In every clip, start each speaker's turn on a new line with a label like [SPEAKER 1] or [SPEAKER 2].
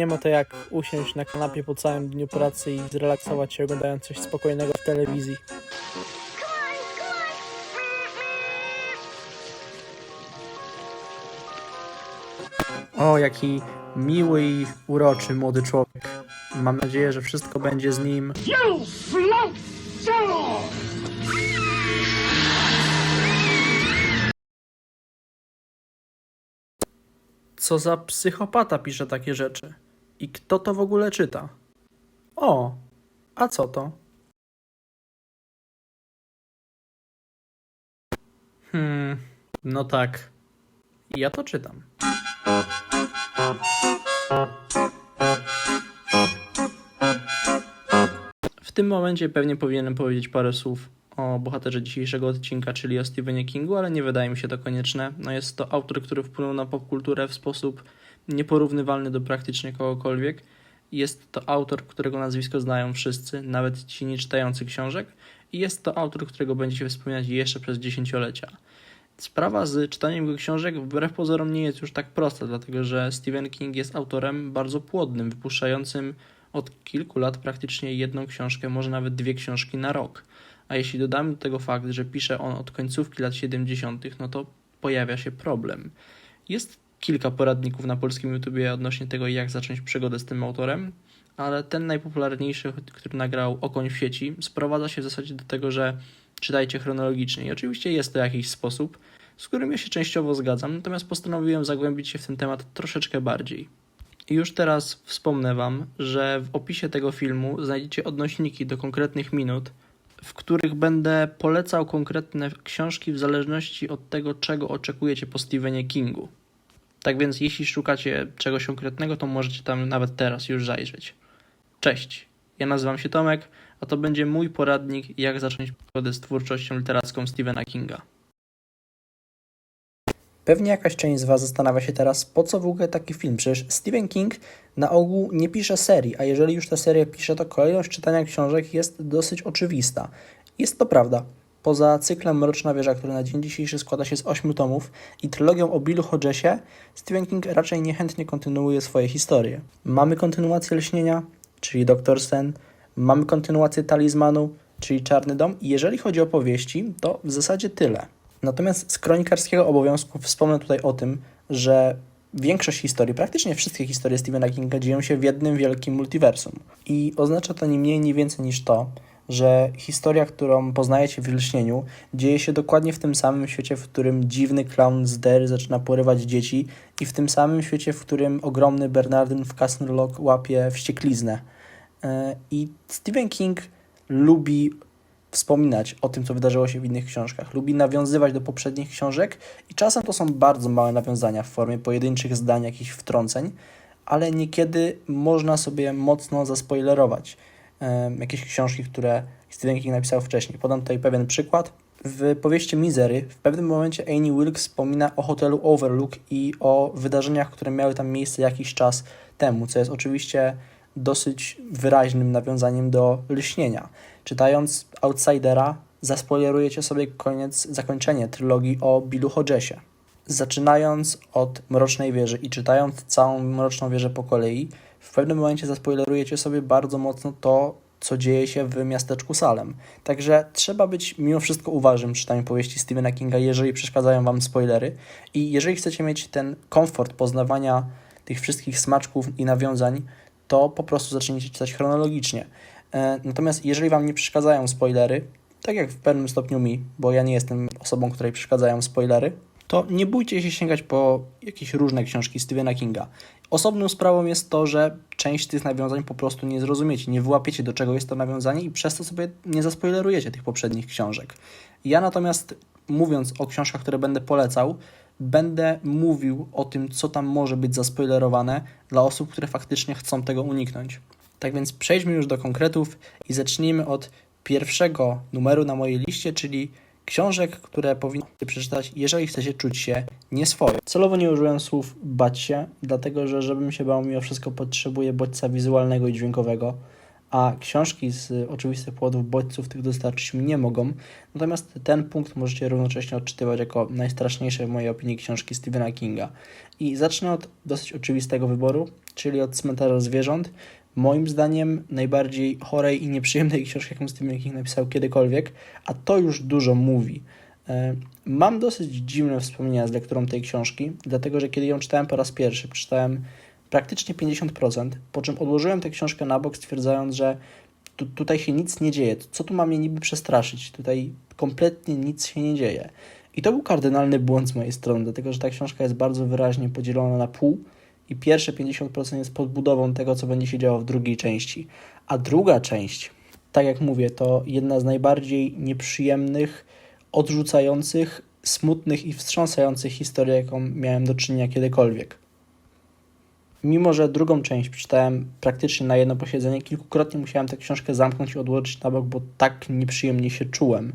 [SPEAKER 1] Nie ma to jak usiąść na kanapie po całym dniu pracy i zrelaksować się oglądając coś spokojnego w telewizji. O, jaki miły i uroczy młody człowiek. Mam nadzieję, że wszystko będzie z nim.
[SPEAKER 2] You float soul!
[SPEAKER 1] Co za psychopata pisze takie rzeczy? I kto to w ogóle czyta? O, a co to? Hmm, no tak. Ja to czytam. W tym momencie pewnie powinienem powiedzieć parę słów o bohaterze dzisiejszego odcinka, czyli o Stephenie Kingu, ale nie wydaje mi się to konieczne. No jest to autor, który wpłynął na popkulturę w sposób nieporównywalny do praktycznie kogokolwiek. Jest to autor, którego nazwisko znają wszyscy, nawet ci nie czytający książek. I jest to autor, którego będziecie wspominać jeszcze przez dziesięciolecia. Sprawa z czytaniem jego książek wbrew pozorom nie jest już tak prosta, dlatego że Stephen King jest autorem bardzo płodnym, wypuszczającym od kilku lat praktycznie jedną książkę, może nawet dwie książki na rok. A jeśli dodamy do tego fakt, że pisze on od końcówki lat 70., no to pojawia się problem. Jest kilka poradników na polskim YouTubie odnośnie tego, jak zacząć przygodę z tym autorem, ale ten najpopularniejszy, który nagrał Okoń w sieci, sprowadza się w zasadzie do tego, że czytajcie chronologicznie. I oczywiście jest to jakiś sposób, z którym ja się częściowo zgadzam, natomiast postanowiłem zagłębić się w ten temat troszeczkę bardziej. I już teraz wspomnę Wam, że w opisie tego filmu znajdziecie odnośniki do konkretnych minut, w których będę polecał konkretne książki w zależności od tego, czego oczekujecie po Stephenie Kingu. Tak więc, jeśli szukacie czegoś konkretnego, to możecie tam nawet teraz już zajrzeć. Cześć, ja nazywam się Tomek, a to będzie mój poradnik, jak zacząć przygodę z twórczością literacką Stephena Kinga. Pewnie jakaś część z Was zastanawia się teraz, po co w ogóle taki film? Przecież Stephen King na ogół nie pisze serii, a jeżeli już tę serię pisze, to kolejność czytania książek jest dosyć oczywista. Jest to prawda. Poza cyklem Mroczna Wieża, który na dzień dzisiejszy składa się z ośmiu tomów i trylogią o Billu Hodgesie, Stephen King raczej niechętnie kontynuuje swoje historie. Mamy kontynuację Lśnienia, czyli Doktor Sen, mamy kontynuację Talizmanu, czyli Czarny Dom i jeżeli chodzi o powieści, to w zasadzie tyle. Natomiast z kronikarskiego obowiązku wspomnę tutaj o tym, że większość historii, praktycznie wszystkie historie Stephena Kinga dzieją się w jednym wielkim multiversum. I oznacza to ni mniej, ni więcej niż to, że historia, którą poznajecie w Lśnieniu, dzieje się dokładnie w tym samym świecie, w którym dziwny clown z zaczyna porywać dzieci i w tym samym świecie, w którym ogromny Bernardyn w Castle Rock łapie wściekliznę. Yy, I Stephen King lubi wspominać o tym, co wydarzyło się w innych książkach. Lubi nawiązywać do poprzednich książek i czasem to są bardzo małe nawiązania w formie pojedynczych zdań, jakichś wtrąceń, ale niekiedy można sobie mocno zaspoilerować jakieś książki, które Stephen King napisał wcześniej. Podam tutaj pewien przykład. W powieści Misery w pewnym momencie Annie Wilkes wspomina o hotelu Overlook i o wydarzeniach, które miały tam miejsce jakiś czas temu, co jest oczywiście dosyć wyraźnym nawiązaniem do lśnienia. Czytając Outsidera, zaspoilerujecie sobie koniec, zakończenie trylogii o Billu Hodgesie. Zaczynając od Mrocznej Wieży i czytając całą Mroczną Wieżę po kolei, w pewnym momencie zaspoilerujecie sobie bardzo mocno to, co dzieje się w miasteczku Salem. Także trzeba być mimo wszystko uważnym przy czytaniu powieści Stephena Kinga, jeżeli przeszkadzają Wam spoilery. I jeżeli chcecie mieć ten komfort poznawania tych wszystkich smaczków i nawiązań, to po prostu zacznijcie czytać chronologicznie. E, Natomiast jeżeli Wam nie przeszkadzają spoilery, tak jak w pewnym stopniu mi, bo ja nie jestem osobą, której przeszkadzają spoilery, to nie bójcie się sięgać po jakieś różne książki Stephena Kinga. Osobną sprawą jest to, że część tych nawiązań po prostu nie zrozumiecie, nie wyłapiecie do czego jest to nawiązanie i przez to sobie nie zaspoilerujecie tych poprzednich książek. Ja natomiast mówiąc o książkach, które będę polecał, będę mówił o tym, co tam może być zaspoilerowane dla osób, które faktycznie chcą tego uniknąć. Tak więc przejdźmy już do konkretów i zacznijmy od pierwszego numeru na mojej liście, czyli książek, które powinniście przeczytać, jeżeli chcecie czuć się nieswojo. Celowo nie użyłem słów bać się, dlatego że żebym się bał, mimo wszystko potrzebuję bodźca wizualnego i dźwiękowego, a książki z oczywistych powodów bodźców tych dostarczyć mi nie mogą. Natomiast ten punkt możecie równocześnie odczytywać jako najstraszniejsze w mojej opinii książki Stephena Kinga. I zacznę od dosyć oczywistego wyboru, czyli od cmentarza zwierząt, moim zdaniem najbardziej chorej i nieprzyjemnej książki, jaką Stephen King napisał kiedykolwiek, a to już dużo mówi. E, Mam dosyć dziwne wspomnienia z lekturą tej książki, dlatego że kiedy ją czytałem po raz pierwszy, przeczytałem praktycznie 50%, po czym odłożyłem tę książkę na bok, stwierdzając, że tu, tutaj się nic nie dzieje. Co tu ma mnie niby przestraszyć? Tutaj kompletnie nic się nie dzieje. I to był kardynalny błąd z mojej strony, dlatego że ta książka jest bardzo wyraźnie podzielona na pół i pierwsze 50% jest podbudową tego, co będzie się działo w drugiej części. A druga część, tak jak mówię, to jedna z najbardziej nieprzyjemnych, odrzucających, smutnych i wstrząsających historii, jaką miałem do czynienia kiedykolwiek. Mimo, że drugą część przeczytałem praktycznie na jedno posiedzenie, kilkukrotnie musiałem tę książkę zamknąć i odłożyć na bok, bo tak nieprzyjemnie się czułem.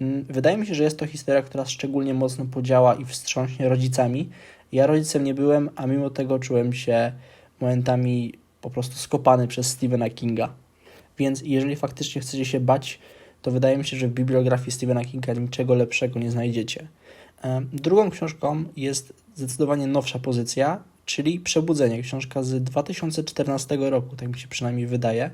[SPEAKER 1] Mm, Wydaje mi się, że jest to historia, która szczególnie mocno podziała i wstrząśnie rodzicami. Ja rodzicem nie byłem, a mimo tego czułem się momentami po prostu skopany przez Stephena Kinga. Więc jeżeli faktycznie chcecie się bać, to wydaje mi się, że w bibliografii Stephena Kinga niczego lepszego nie znajdziecie. Drugą książką jest zdecydowanie nowsza pozycja, czyli Przebudzenie, książka z 2014 roku, tak mi się przynajmniej wydaje.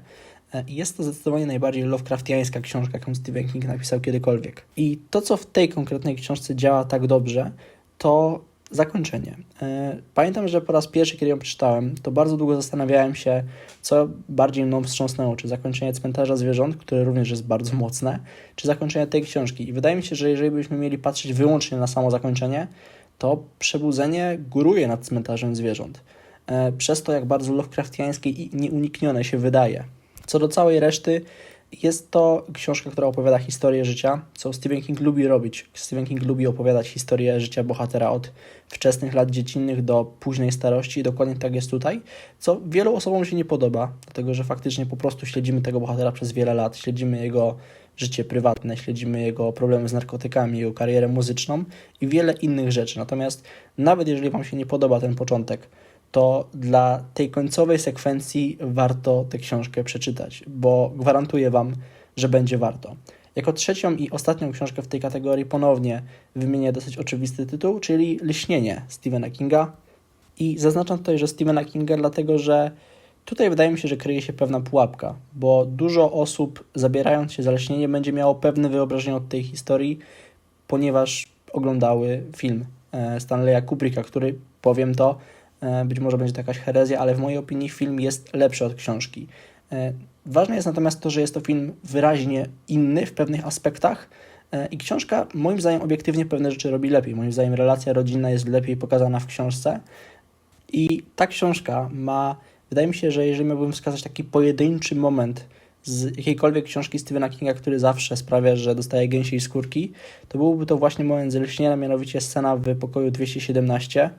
[SPEAKER 1] E, Jest to zdecydowanie najbardziej Lovecraftiańska książka, jaką Stephen King napisał kiedykolwiek. I to, co w tej konkretnej książce działa tak dobrze, to zakończenie. E, Pamiętam, że po raz pierwszy, kiedy ją przeczytałem, to bardzo długo zastanawiałem się, co bardziej mną wstrząsnęło, czy zakończenie Cmentarza Zwierząt, które również jest bardzo mocne, czy zakończenie tej książki. I wydaje mi się, że jeżeli byśmy mieli patrzeć wyłącznie na samo zakończenie, to Przebudzenie góruje nad Cmentarzem Zwierząt. E, Przez to, jak bardzo Lovecraftiańskie i nieuniknione się wydaje. Co do całej reszty, jest to książka, która opowiada historię życia, co Stephen King lubi robić. Stephen King lubi opowiadać historię życia bohatera od wczesnych lat dziecinnych do późnej starości i dokładnie tak jest tutaj, co wielu osobom się nie podoba, dlatego że faktycznie po prostu śledzimy tego bohatera przez wiele lat, śledzimy jego życie prywatne, śledzimy jego problemy z narkotykami, jego karierę muzyczną i wiele innych rzeczy. Natomiast nawet jeżeli Wam się nie podoba ten początek, to dla tej końcowej sekwencji warto tę książkę przeczytać, bo gwarantuję Wam, że będzie warto. Jako trzecią i ostatnią książkę w tej kategorii ponownie wymienię dosyć oczywisty tytuł, czyli Lśnienie Stephena Kinga. I zaznaczam tutaj, że Stephena Kinga, dlatego że tutaj wydaje mi się, że kryje się pewna pułapka, bo dużo osób zabierając się za lśnienie będzie miało pewne wyobrażenie od tej historii, ponieważ oglądały film e, Stanleya Kubricka, który, powiem to, być może będzie to jakaś herezja, ale w mojej opinii film jest lepszy od książki. E, Ważne jest natomiast to, że jest to film wyraźnie inny w pewnych aspektach e, i książka moim zdaniem obiektywnie pewne rzeczy robi lepiej. Moim zdaniem relacja rodzinna jest lepiej pokazana w książce i ta książka ma, wydaje mi się, że jeżeli miałbym wskazać taki pojedynczy moment z jakiejkolwiek książki Stephena Kinga, który zawsze sprawia, że dostaje gęsiej skórki, to byłby to właśnie moment z lśnienia, mianowicie scena w pokoju 217.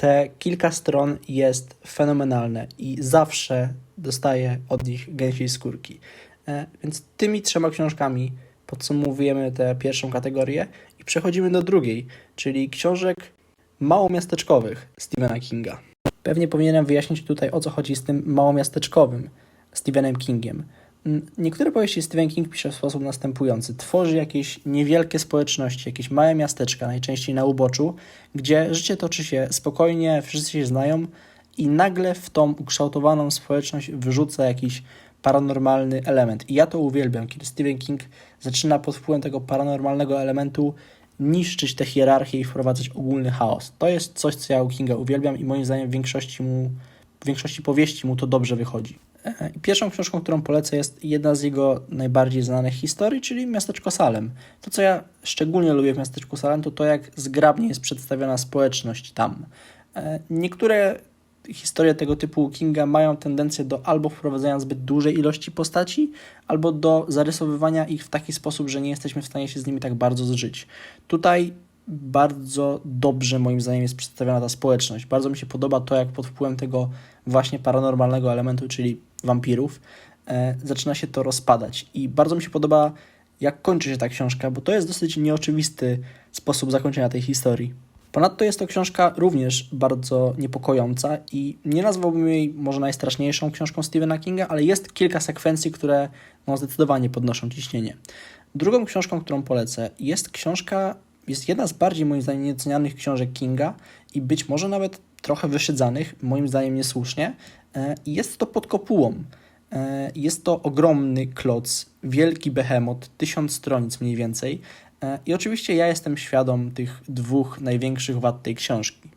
[SPEAKER 1] Te kilka stron jest fenomenalne i zawsze dostaję od nich gęsiej skórki. E, Więc tymi trzema książkami podsumowujemy tę pierwszą kategorię i przechodzimy do drugiej, czyli książek małomiasteczkowych Stephena Kinga. Pewnie powinienem wyjaśnić tutaj, o co chodzi z tym małomiasteczkowym Stephenem Kingiem. Mm, Niektóre powieści Stephen King pisze w sposób następujący. Tworzy jakieś niewielkie społeczności, jakieś małe miasteczka, najczęściej na uboczu, gdzie życie toczy się spokojnie, wszyscy się znają i nagle w tą ukształtowaną społeczność wyrzuca jakiś paranormalny element. I ja to uwielbiam, kiedy Stephen King zaczyna pod wpływem tego paranormalnego elementu niszczyć tę hierarchię i wprowadzać ogólny chaos. To jest coś, co ja u Kinga uwielbiam i moim zdaniem w większości, mu, w większości powieści mu to dobrze wychodzi. Pierwszą książką, którą polecę, jest jedna z jego najbardziej znanych historii, czyli Miasteczko Salem. To, co ja szczególnie lubię w Miasteczku Salem, to to, jak zgrabnie jest przedstawiona społeczność tam. E, Niektóre historie tego typu Kinga mają tendencję do albo wprowadzenia zbyt dużej ilości postaci, albo do zarysowywania ich w taki sposób, że nie jesteśmy w stanie się z nimi tak bardzo zżyć. Tutaj bardzo dobrze moim zdaniem jest przedstawiona ta społeczność. Bardzo mi się podoba to, jak pod wpływem tego właśnie paranormalnego elementu, czyli wampirów, e, zaczyna się to rozpadać. I bardzo mi się podoba, jak kończy się ta książka, bo to jest dosyć nieoczywisty sposób zakończenia tej historii. Ponadto jest to książka również bardzo niepokojąca i nie nazwałbym jej może najstraszniejszą książką Stephena Kinga, ale jest kilka sekwencji, które no, zdecydowanie podnoszą ciśnienie. Drugą książką, którą polecę, jest książka, jest jedna z bardziej moim zdaniem niecenianych książek Kinga i być może nawet trochę wyszydzanych, moim zdaniem niesłusznie. E, Jest to pod kopułą. E, Jest to ogromny kloc, wielki behemoth, tysiąc stronic mniej więcej. E, I oczywiście ja jestem świadom tych dwóch największych wad tej książki.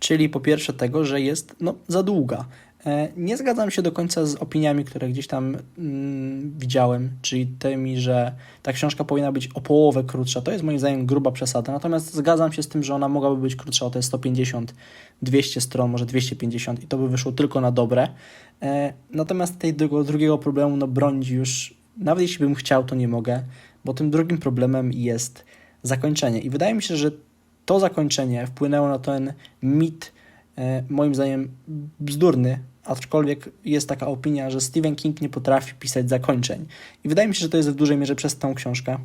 [SPEAKER 1] Czyli po pierwsze tego, że jest no, za długa. E, Nie zgadzam się do końca z opiniami, które gdzieś tam mm, widziałem, czyli tymi, że ta książka powinna być o połowę krótsza. To jest moim zdaniem gruba przesada. Natomiast zgadzam się z tym, że ona mogłaby być krótsza o te 150, 200 stron, może 250 i to by wyszło tylko na dobre. E, Natomiast tego drugiego problemu no, bronić już, nawet jeśli bym chciał, to nie mogę, bo tym drugim problemem jest zakończenie. I wydaje mi się, że to zakończenie wpłynęło na ten mit, e, moim zdaniem bzdurny, aczkolwiek jest taka opinia, że Stephen King nie potrafi pisać zakończeń. I wydaje mi się, że to jest w dużej mierze przez tą książkę,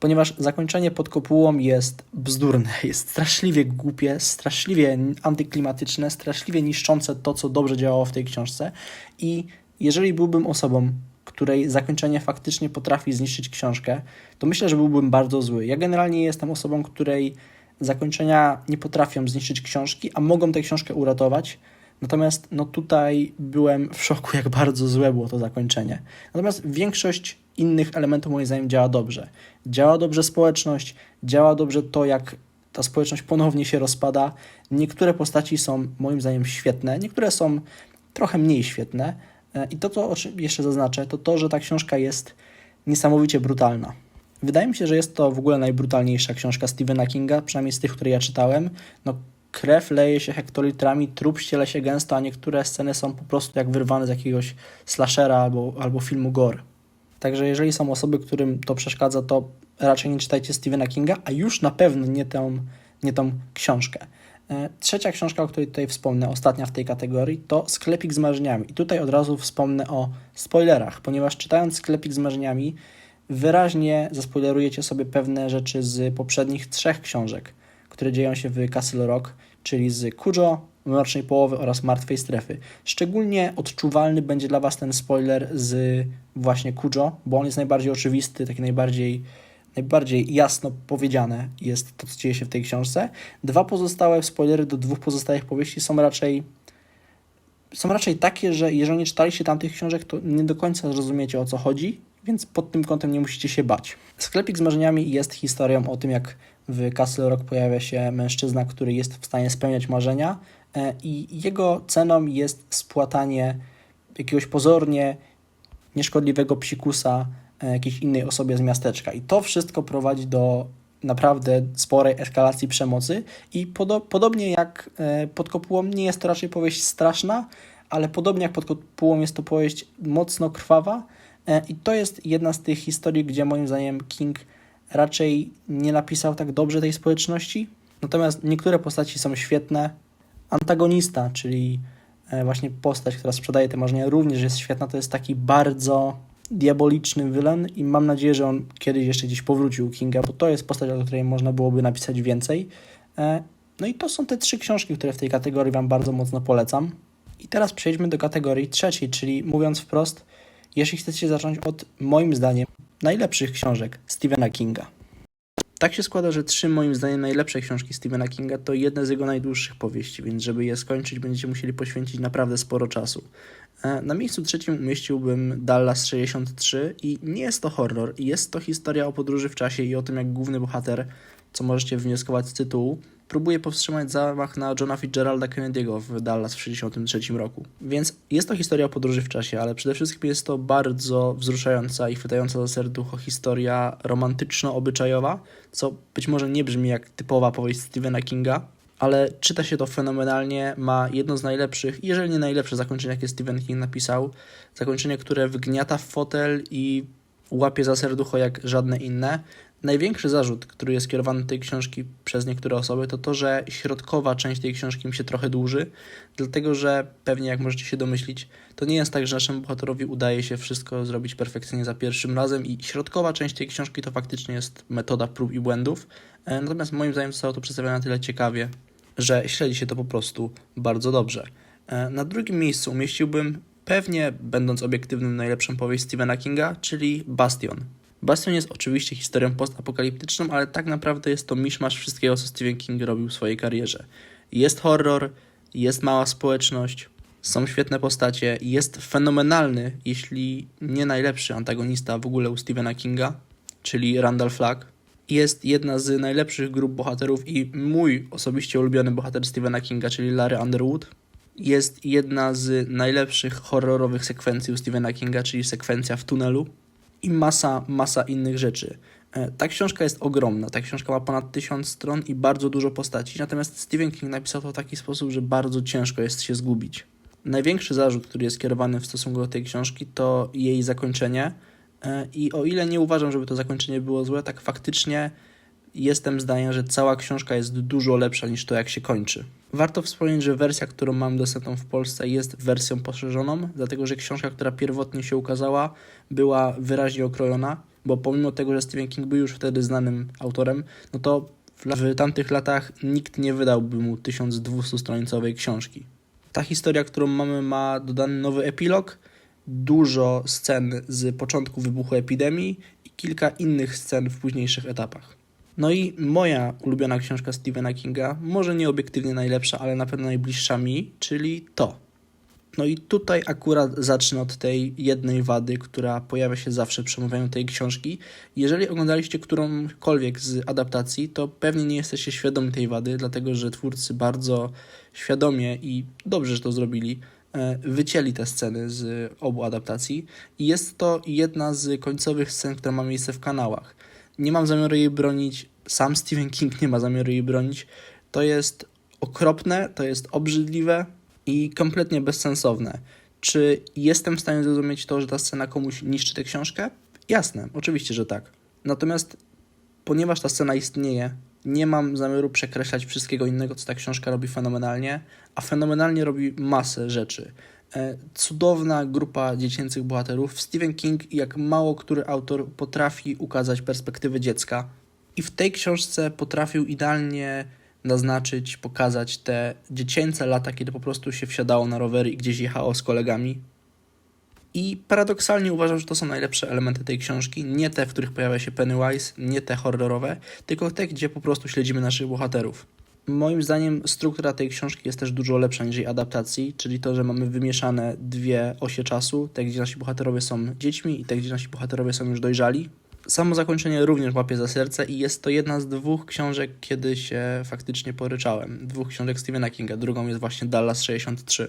[SPEAKER 1] ponieważ zakończenie pod kopułą jest bzdurne, jest straszliwie głupie, straszliwie antyklimatyczne, straszliwie niszczące to, co dobrze działało w tej książce. I jeżeli byłbym osobą, której zakończenie faktycznie potrafi zniszczyć książkę, to myślę, że byłbym bardzo zły. Ja generalnie jestem osobą, której zakończenia nie potrafią zniszczyć książki, a mogą tę książkę uratować. Natomiast no tutaj byłem w szoku, jak bardzo złe było to zakończenie. Natomiast większość innych elementów moim zdaniem działa dobrze. Działa dobrze społeczność, działa dobrze to, jak ta społeczność ponownie się rozpada. Niektóre postaci są moim zdaniem świetne, niektóre są trochę mniej świetne. E, I to, co jeszcze zaznaczę, to to, że ta książka jest niesamowicie brutalna. Wydaje mi się, że jest to w ogóle najbrutalniejsza książka Stephena Kinga, przynajmniej z tych, które ja czytałem. No, krew leje się hektolitrami, trup ściele się gęsto, a niektóre sceny są po prostu jak wyrwane z jakiegoś slashera albo, albo filmu gore. Także jeżeli są osoby, którym to przeszkadza, to raczej nie czytajcie Stephena Kinga, a już na pewno nie tę, nie tą książkę. E, Trzecia książka, o której tutaj wspomnę, ostatnia w tej kategorii, to Sklepik z marzeniami. I tutaj od razu wspomnę o spoilerach, ponieważ czytając Sklepik z marzeniami, wyraźnie zaspoilerujecie sobie pewne rzeczy z poprzednich trzech książek, które dzieją się w Castle Rock, czyli z Kujo, Mrocznej Połowy oraz Martwej Strefy. Szczególnie odczuwalny będzie dla Was ten spoiler z właśnie Kujo, bo on jest najbardziej oczywisty, taki najbardziej, najbardziej jasno powiedziane jest to, co dzieje się w tej książce. Dwa pozostałe spoilery do dwóch pozostałych powieści są raczej są raczej takie, że jeżeli nie czytaliście tamtych książek, to nie do końca zrozumiecie o co chodzi, więc pod tym kątem nie musicie się bać. Sklepik z marzeniami jest historią o tym, jak w Castle Rock pojawia się mężczyzna, który jest w stanie spełniać marzenia e, i jego ceną jest spłatanie jakiegoś pozornie nieszkodliwego psikusa e, jakiejś innej osobie z miasteczka. I to wszystko prowadzi do naprawdę sporej eskalacji przemocy i podo podobnie jak e, pod kopułą nie jest to raczej powieść straszna, ale podobnie jak pod kopułą jest to powieść mocno krwawa i to jest jedna z tych historii, gdzie moim zdaniem King raczej nie napisał tak dobrze tej społeczności. Natomiast niektóre postaci są świetne. Antagonista, czyli e, właśnie postać, która sprzedaje te marzenia, również jest świetna. To jest taki bardzo diaboliczny wylen i mam nadzieję, że on kiedyś jeszcze gdzieś powrócił Kinga, bo to jest postać, o której można byłoby napisać więcej. E, No i to są te trzy książki, które w tej kategorii Wam bardzo mocno polecam. I teraz przejdźmy do kategorii trzeciej, czyli mówiąc wprost, jeśli chcecie zacząć od moim zdaniem najlepszych książek Stephena Kinga. Tak się składa, że trzy moim zdaniem najlepsze książki Stephena Kinga to jedne z jego najdłuższych powieści, więc żeby je skończyć będziecie musieli poświęcić naprawdę sporo czasu. E, Na miejscu trzecim umieściłbym Dallas 63 i nie jest to horror, jest to historia o podróży w czasie i o tym jak główny bohater, co możecie wnioskować z tytułu, próbuje powstrzymać zamach na Johna Fitzgeralda Kennedy'ego w Dallas w 1963 roku. Więc jest to historia o podróży w czasie, ale przede wszystkim jest to bardzo wzruszająca i chwytająca za serducho historia romantyczno-obyczajowa, co być może nie brzmi jak typowa powieść Stephena Kinga, ale czyta się to fenomenalnie, ma jedno z najlepszych, jeżeli nie najlepsze zakończenie, jakie Stephen King napisał. Zakończenie, które wgniata w fotel i łapie za serducho jak żadne inne. Największy zarzut, który jest kierowany do tej książki przez niektóre osoby, to to, że środkowa część tej książki mi się trochę dłuży, dlatego że pewnie, jak możecie się domyślić, to nie jest tak, że naszemu bohaterowi udaje się wszystko zrobić perfekcyjnie za pierwszym razem i środkowa część tej książki to faktycznie jest metoda prób i błędów. E, Natomiast moim zdaniem zostało to przedstawione na tyle ciekawie, że śledzi się to po prostu bardzo dobrze. E, Na drugim miejscu umieściłbym, pewnie będąc obiektywnym, najlepszą powieść Stephena Kinga, czyli Bastion. Bastion jest oczywiście historią postapokaliptyczną, ale tak naprawdę jest to miszmasz wszystkiego, co Stephen King robił w swojej karierze. Jest horror, jest mała społeczność, są świetne postacie, jest fenomenalny, jeśli nie najlepszy antagonista w ogóle u Stephena Kinga, czyli Randall Flagg. Jest jedna z najlepszych grup bohaterów i mój osobiście ulubiony bohater Stephena Kinga, czyli Larry Underwood. Jest jedna z najlepszych horrorowych sekwencji u Stephena Kinga, czyli sekwencja w tunelu i masa, masa innych rzeczy. E, Ta książka jest ogromna. Ta książka ma ponad tysiąc stron i bardzo dużo postaci. Natomiast Stephen King napisał to w taki sposób, że bardzo ciężko jest się zgubić. Największy zarzut, który jest kierowany w stosunku do tej książki, to jej zakończenie. E, I o ile nie uważam, żeby to zakończenie było złe, tak faktycznie jestem zdania, że cała książka jest dużo lepsza niż to, jak się kończy. Warto wspomnieć, że wersja, którą mam dostępną w Polsce, jest wersją poszerzoną, dlatego że książka, która pierwotnie się ukazała, była wyraźnie okrojona, bo pomimo tego, że Stephen King był już wtedy znanym autorem, no to w, w tamtych latach nikt nie wydałby mu 1200-stronicowej książki. Ta historia, którą mamy, ma dodany nowy epilog, dużo scen z początku wybuchu epidemii i kilka innych scen w późniejszych etapach. No i moja ulubiona książka Stephena Kinga, może nie obiektywnie najlepsza, ale na pewno najbliższa mi, czyli to. No i tutaj akurat zacznę od tej jednej wady, która pojawia się zawsze przy omawianiu tej książki. Jeżeli oglądaliście którąkolwiek z adaptacji, to pewnie nie jesteście świadomi tej wady, dlatego że twórcy bardzo świadomie i dobrze, że to zrobili, e, wycięli te sceny z obu adaptacji. I jest to jedna z końcowych scen, która ma miejsce w kanałach. Nie mam zamiaru jej bronić, sam Stephen King nie ma zamiaru jej bronić. To jest okropne, to jest obrzydliwe i kompletnie bezsensowne. Czy jestem w stanie zrozumieć to, że ta scena komuś niszczy tę książkę? Jasne, oczywiście, że tak. Natomiast ponieważ ta scena istnieje, nie mam zamiaru przekreślać wszystkiego innego, co ta książka robi fenomenalnie, a fenomenalnie robi masę rzeczy. E, Cudowna grupa dziecięcych bohaterów. Stephen King, jak mało który autor, potrafi ukazać perspektywę dziecka. I w tej książce potrafił idealnie naznaczyć, pokazać te dziecięce lata, kiedy po prostu się wsiadało na rowery i gdzieś jechało z kolegami. I paradoksalnie uważam, że to są najlepsze elementy tej książki. Nie te, w których pojawia się Pennywise, nie te horrorowe, tylko te, gdzie po prostu śledzimy naszych bohaterów. Moim zdaniem struktura tej książki jest też dużo lepsza niż jej adaptacji, czyli to, że mamy wymieszane dwie osie czasu, te gdzie nasi bohaterowie są dziećmi i te gdzie nasi bohaterowie są już dojrzali. Samo zakończenie również łapie za serce i jest to jedna z dwóch książek, kiedy się faktycznie poryczałem. Dwóch książek Stephena Kinga, drugą jest właśnie Dallas 63.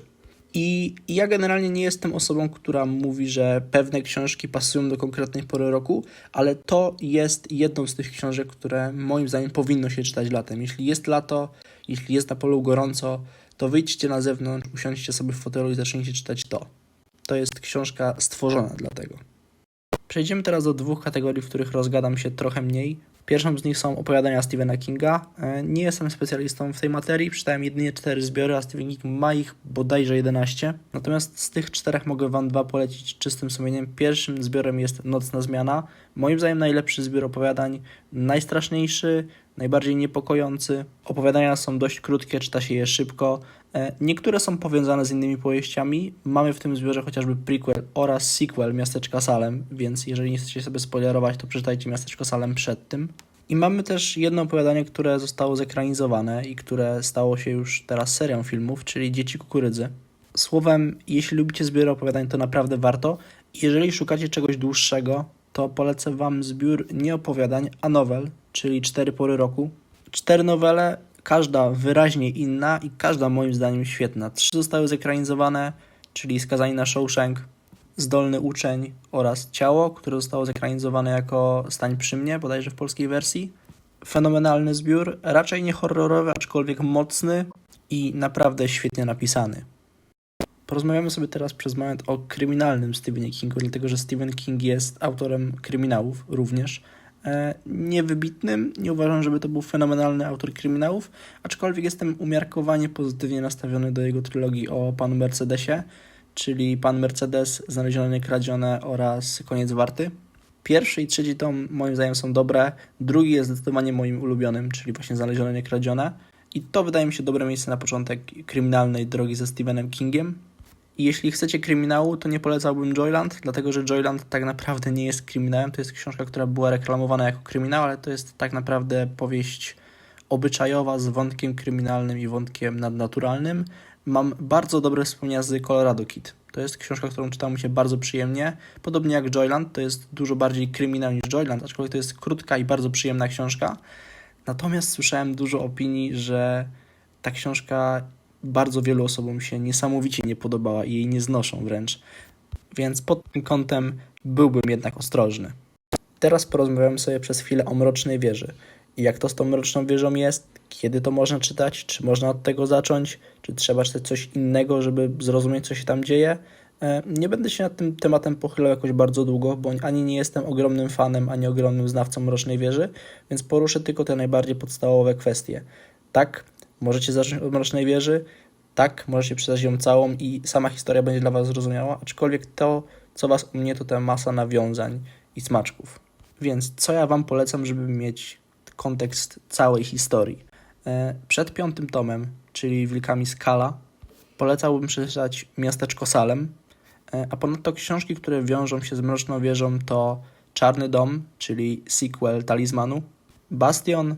[SPEAKER 1] I ja generalnie nie jestem osobą, która mówi, że pewne książki pasują do konkretnej pory roku, ale to jest jedną z tych książek, które moim zdaniem powinno się czytać latem. Jeśli jest lato, jeśli jest na polu gorąco, to wyjdźcie na zewnątrz, usiądźcie sobie w fotelu i zacznijcie czytać to. To jest książka stworzona dla tego. Przejdziemy teraz do dwóch kategorii, w których rozgadam się trochę mniej. Pierwszą z nich są opowiadania Stephena Kinga. E, Nie jestem specjalistą w tej materii, przeczytałem jedynie cztery zbiory, a Stephen King ma ich bodajże 11. Natomiast z tych czterech mogę Wam dwa polecić czystym sumieniem. Pierwszym zbiorem jest Nocna Zmiana. Moim zdaniem najlepszy zbiór opowiadań, najstraszniejszy, najbardziej niepokojący. Opowiadania są dość krótkie, czyta się je szybko. E, Niektóre są powiązane z innymi powieściami. Mamy w tym zbiorze chociażby prequel oraz sequel Miasteczka Salem, więc jeżeli nie chcecie sobie spoilerować, to przeczytajcie Miasteczko Salem przed tym. I mamy też jedno opowiadanie, które zostało zekranizowane i które stało się już teraz serią filmów, czyli Dzieci Kukurydzy. Słowem, jeśli lubicie zbiory opowiadań, to naprawdę warto. Jeżeli szukacie czegoś dłuższego, to polecę Wam zbiór nie opowiadań, a nowel, czyli cztery pory roku. Cztery nowele, każda wyraźnie inna i każda moim zdaniem świetna. Trzy zostały zekranizowane, czyli Skazani na Shawshank, Zdolny Uczeń oraz Ciało, które zostało zekranizowane jako Stań przy mnie, bodajże w polskiej wersji. Fenomenalny zbiór, raczej nie horrorowy, aczkolwiek mocny i naprawdę świetnie napisany. Porozmawiamy sobie teraz przez moment o kryminalnym Stephenie Kingu, dlatego że Stephen King jest autorem kryminałów również. E, Niewybitnym, nie uważam, żeby to był fenomenalny autor kryminałów, aczkolwiek jestem umiarkowanie pozytywnie nastawiony do jego trylogii o panu Mercedesie, czyli Pan Mercedes, Znalezione Kradzione oraz Koniec Warty. Pierwszy i trzeci tom moim zdaniem są dobre, drugi jest zdecydowanie moim ulubionym, czyli właśnie Znalezione Niekradzione. I to wydaje mi się dobre miejsce na początek kryminalnej drogi ze Stephenem Kingiem. I jeśli chcecie kryminału, to nie polecałbym Joyland, dlatego że Joyland tak naprawdę nie jest kryminałem. To jest książka, która była reklamowana jako kryminał, ale to jest tak naprawdę powieść obyczajowa z wątkiem kryminalnym i wątkiem nadnaturalnym. Mam bardzo dobre wspomnienia z Colorado Kid. To jest książka, którą czytało mi się bardzo przyjemnie. Podobnie jak Joyland, to jest dużo bardziej kryminał niż Joyland, aczkolwiek to jest krótka i bardzo przyjemna książka. Natomiast słyszałem dużo opinii, że ta książka bardzo wielu osobom się niesamowicie nie podobała i jej nie znoszą wręcz. Więc pod tym kątem byłbym jednak ostrożny. Teraz porozmawiamy sobie przez chwilę o Mrocznej Wieży. I jak to z tą Mroczną Wieżą jest, kiedy to można czytać, czy można od tego zacząć, czy trzeba czytać coś innego, żeby zrozumieć, co się tam dzieje. E, Nie będę się nad tym tematem pochylał jakoś bardzo długo, bo ani nie jestem ogromnym fanem, ani ogromnym znawcą Mrocznej Wieży, więc poruszę tylko te najbardziej podstawowe kwestie. Tak, możecie zacząć od Mrocznej Wieży, tak, możecie przeczytać ją całą i sama historia będzie dla Was zrozumiała, aczkolwiek to, co Was u mnie, to ta masa nawiązań i smaczków. Więc co ja Wam polecam, żeby mieć kontekst całej historii? E, Przed piątym tomem, czyli Wilkami Skala, polecałbym przeczytać Miasteczko Salem, e, a ponadto książki, które wiążą się z Mroczną Wieżą to Czarny Dom, czyli sequel Talizmanu, Bastion,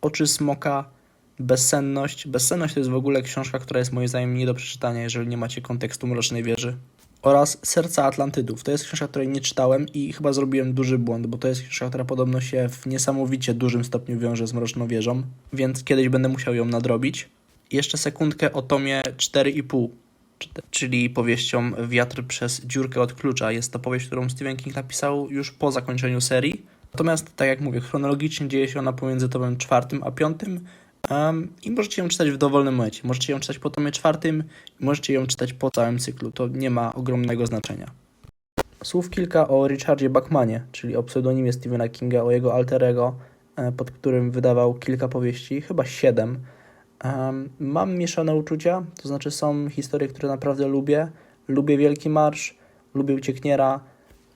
[SPEAKER 1] Oczy Smoka, Bezsenność. Bezsenność to jest w ogóle książka, która jest moim zdaniem nie do przeczytania, jeżeli nie macie kontekstu Mrocznej Wieży. Oraz Serca Atlantydów. To jest książka, której nie czytałem i chyba zrobiłem duży błąd, bo to jest książka, która podobno się w niesamowicie dużym stopniu wiąże z Mroczną Wieżą, więc kiedyś będę musiał ją nadrobić. Jeszcze sekundkę o tomie 4,5, czy- czyli powieścią Wiatr przez dziurkę od klucza. Jest to powieść, którą Stephen King napisał już po zakończeniu serii. Natomiast, tak jak mówię, chronologicznie dzieje się ona pomiędzy tomem czwartym a piątym em, i możecie ją czytać w dowolnym momencie. Możecie ją czytać po tomie czwartym możecie ją czytać po całym cyklu. To nie ma ogromnego znaczenia. Słów kilka o Richardzie Bachmanie, czyli o pseudonimie Stephena Kinga, o jego alterego, e, pod którym wydawał kilka powieści, chyba siedem. Em, mam mieszane uczucia, to znaczy są historie, które naprawdę lubię. Lubię Wielki Marsz, lubię Uciekniera,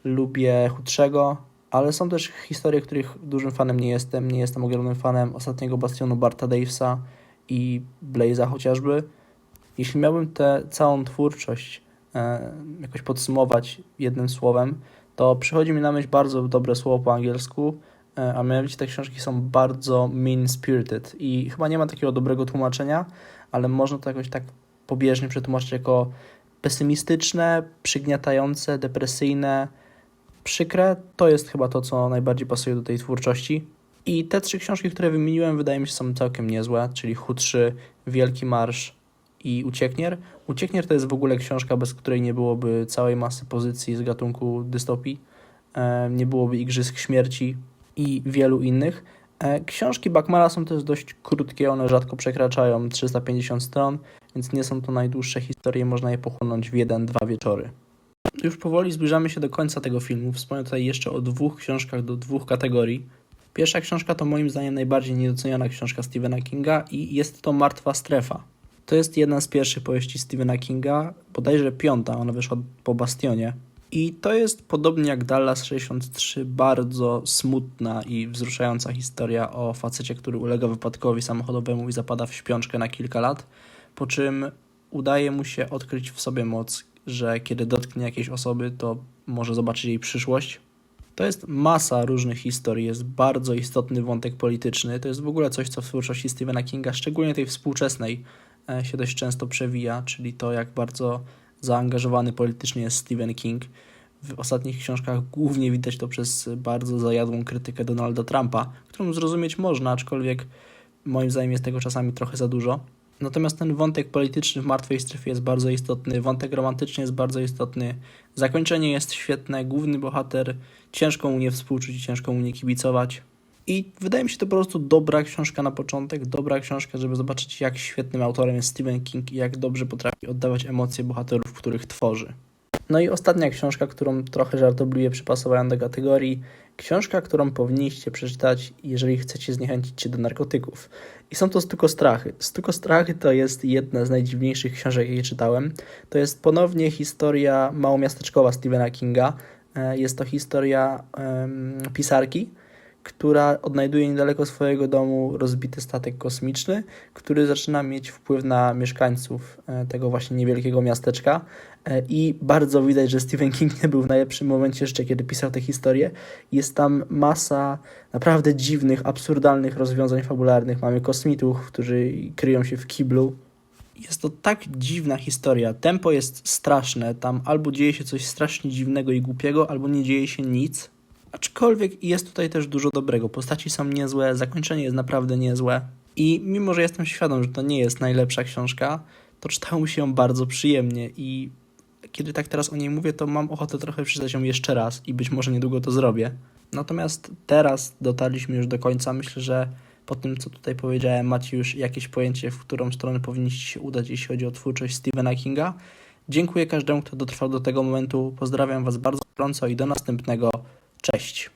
[SPEAKER 1] lubię Chudszego, ale są też historie, których dużym fanem nie jestem. Nie jestem ogromnym fanem ostatniego Bastionu Barta Davesa i Blaze'a chociażby. Jeśli miałbym tę całą twórczość e, jakoś podsumować jednym słowem, to przychodzi mi na myśl bardzo dobre słowo po angielsku, e, a mianowicie te książki są bardzo mean-spirited i chyba nie ma takiego dobrego tłumaczenia, ale można to jakoś tak pobieżnie przetłumaczyć jako pesymistyczne, przygniatające, depresyjne, przykre. To jest chyba to, co najbardziej pasuje do tej twórczości. I te trzy książki, które wymieniłem, wydaje mi się, są całkiem niezłe, czyli Chudszy, Wielki Marsz i Ucieknier. Ucieknier to jest w ogóle książka, bez której nie byłoby całej masy pozycji z gatunku dystopii, e, nie byłoby Igrzysk Śmierci i wielu innych. E, Książki Bachmana są też dość krótkie, one rzadko przekraczają 350 stron, więc nie są to najdłuższe historie, można je pochłonąć w jeden, dwa wieczory. Już powoli zbliżamy się do końca tego filmu. Wspomnę tutaj jeszcze o dwóch książkach do dwóch kategorii. Pierwsza książka to moim zdaniem najbardziej niedoceniana książka Stephena Kinga i jest to Martwa Strefa. To jest jedna z pierwszych powieści Stephena Kinga, bodajże piąta, ona wyszła po Bastionie. I to jest podobnie jak Dallas 63 bardzo smutna i wzruszająca historia o facecie, który ulega wypadkowi samochodowemu i zapada w śpiączkę na kilka lat, po czym udaje mu się odkryć w sobie moc, że kiedy dotknie jakiejś osoby, to może zobaczyć jej przyszłość. To jest masa różnych historii, jest bardzo istotny wątek polityczny. To jest w ogóle coś, co w twórczości Stephena Kinga, szczególnie tej współczesnej, e, się dość często przewija, czyli to, jak bardzo zaangażowany politycznie jest Stephen King. W ostatnich książkach głównie widać to przez bardzo zajadłą krytykę Donalda Trumpa, którą zrozumieć można, aczkolwiek moim zdaniem jest tego czasami trochę za dużo. Natomiast ten wątek polityczny w Martwej Strefie jest bardzo istotny, wątek romantyczny jest bardzo istotny, zakończenie jest świetne, główny bohater, ciężko mu nie współczuć, ciężko mu nie kibicować. I wydaje mi się to po prostu dobra książka na początek, dobra książka, żeby zobaczyć jak świetnym autorem jest Stephen King i jak dobrze potrafi oddawać emocje bohaterów, których tworzy. No i ostatnia książka, którą trochę żartobliwie przypasowałem do kategorii. Książka, którą powinniście przeczytać, jeżeli chcecie zniechęcić się do narkotyków. I są to Stuko Strachy. Strachy to jest jedna z najdziwniejszych książek, jakie czytałem. To jest ponownie historia małomiasteczkowa Stephena Kinga. E, Jest to historia em, pisarki, która odnajduje niedaleko swojego domu rozbity statek kosmiczny, który zaczyna mieć wpływ na mieszkańców e, tego właśnie niewielkiego miasteczka. E, I bardzo widać, że Stephen King nie był w najlepszym momencie jeszcze, kiedy pisał tę historię. Jest tam masa naprawdę dziwnych, absurdalnych rozwiązań fabularnych. Mamy kosmitów, którzy kryją się w kiblu. Jest to tak dziwna historia. Tempo jest straszne. Tam albo dzieje się coś strasznie dziwnego i głupiego, albo nie dzieje się nic. Aczkolwiek jest tutaj też dużo dobrego. Postaci są niezłe, zakończenie jest naprawdę niezłe. I mimo, że jestem świadom, że to nie jest najlepsza książka, to czytało mi się ją bardzo przyjemnie i kiedy tak teraz o niej mówię, to mam ochotę trochę przeczytać ją jeszcze raz i być może niedługo to zrobię. Natomiast teraz dotarliśmy już do końca. Myślę, że po tym, co tutaj powiedziałem, macie już jakieś pojęcie, w którą stronę powinniście się udać, jeśli chodzi o twórczość Stephena Kinga. Dziękuję każdemu, kto dotrwał do tego momentu. Pozdrawiam Was bardzo gorąco i do następnego. Cześć.